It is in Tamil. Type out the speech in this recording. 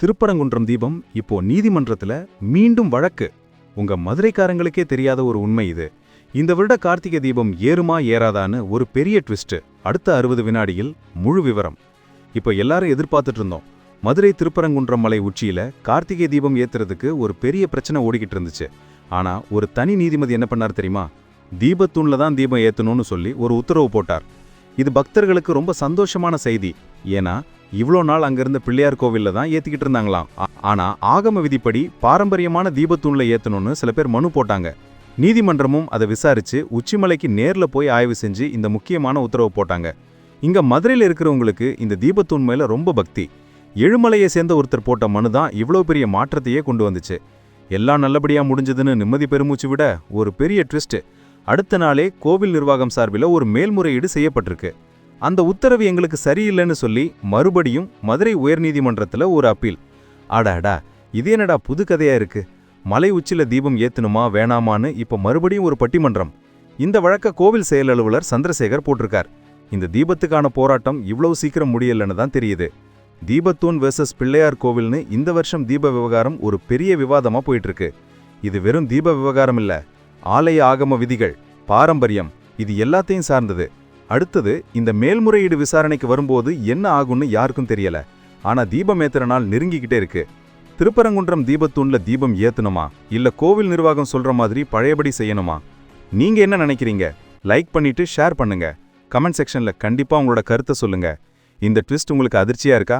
திருப்பரங்குன்றம் தீபம் இப்போ நீதிமன்றத்தில் மீண்டும் வழக்கு. உங்க மதுரைக்காரங்களுக்கே தெரியாத ஒரு உண்மை இது. இந்த வருட கார்த்திகை தீபம் ஏறுமா ஏறாதான்னு ஒரு பெரிய ட்விஸ்ட் அடுத்த அறுபது வினாடியில் முழு விவரம். இப்போ எல்லாரும் எதிர்பார்த்துட்டு இருந்தோம். மதுரை திருப்பரங்குன்றம் மலை உச்சியில கார்த்திகை தீபம் ஏத்துறதுக்கு ஒரு பெரிய பிரச்சனை ஓடிக்கிட்டு இருந்துச்சு. ஆனா ஒரு தனி நீதிபதி என்ன பண்ணார் தெரியுமா? தீபத்தூண்ல தான் தீபம் ஏத்தணும்னு சொல்லி ஒரு உத்தரவு போட்டார். இது பக்தர்களுக்கு ரொம்ப சந்தோஷமான செய்தி. ஏன்னா இவ்வளோ நாள் அங்கிருந்த பிள்ளையார் கோவில்ல தான் ஏற்றிக்கிட்டு இருந்தாங்களாம். ஆ- ஆகம விதிப்படி பாரம்பரியமான தீபத்தூணில் ஏற்றணும்னு சில பேர் மனு போட்டாங்க. நீதிமன்றமும் அதை விசாரித்து உச்சிமலைக்கு நேரில் போய் ஆய்வு செஞ்சு இந்த முக்கியமான உத்தரவு போட்டாங்க. இங்கே மதுரையில் இருக்கிறவங்களுக்கு இந்த தீபத்தூண் மேலே ரொம்ப பக்தி. எழுமலையை சேர்ந்த ஒருத்தர் போட்ட மனு தான் இவ்வளோ பெரிய மாற்றத்தையே கொண்டு வந்துச்சு. எல்லாம் நல்லபடியாக முடிஞ்சதுன்னு நிம்மதி பெருமூச்சு விட ஒரு பெரிய ட்விஸ்ட்டு. அடுத்த நாளே கோவில் நிர்வாகம் சார்பில் ஒரு மேல்முறையீடு செய்யப்பட்டிருக்கு. அந்த உத்தரவு எங்களுக்கு சரியில்லைன்னு சொல்லி மறுபடியும் மதுரை உயர்நீதிமன்றத்தில் ஒரு அப்பீல். அடாடா இது என்னடா புது கதையா இருக்கு? மலை உச்சில தீபம் ஏத்தணுமா வேணாமான்னு இப்ப மறுபடியும் ஒரு பட்டிமன்றம். இந்த வழக்க கோவில் செயல் அலுவலர் சந்திரசேகர் போட்டிருக்கார். இந்த தீபத்துக்கான போராட்டம் இவ்வளவு சீக்கிரம் முடியலன்னு தான் தெரியுது. தீபத்தூன் வெர்சஸ் பிள்ளையார் கோவில்னு இந்த வருஷம் தீப விவகாரம் ஒரு பெரிய விவாதமா போயிட்டு இருக்கு இது வெறும் தீப விவகாரம் இல்ல ஆலய ஆகம விதிகள் பாரம்பரியம் இது எல்லாத்தையும் சார்ந்தது. அடுத்தது இந்த மேல்முறையீடு விசாரணைக்கு வரும்போது என்ன ஆகும்னு யாருக்கும் தெரியல. ஆனா தீபம் ஏத்துற நாள் நெருங்கிக்கிட்டே இருக்கு. திருப்பரங்குன்றம் தீபத்தூண்ல தீபம் ஏத்தணுமா? இல்ல கோவில் நிர்வாகம் சொல்ற மாதிரி பழையபடி செய்யணுமா? நீங்க என்ன நினைக்கிறீங்க? லைக் பண்ணிட்டு ஷேர் பண்ணுங்க. கமெண்ட் செக்ஷன்ல கண்டிப்பா உங்களோட கருத்தை சொல்லுங்க. இந்த ட்விஸ்ட் உங்களுக்கு அதிர்ச்சியா இருக்கா?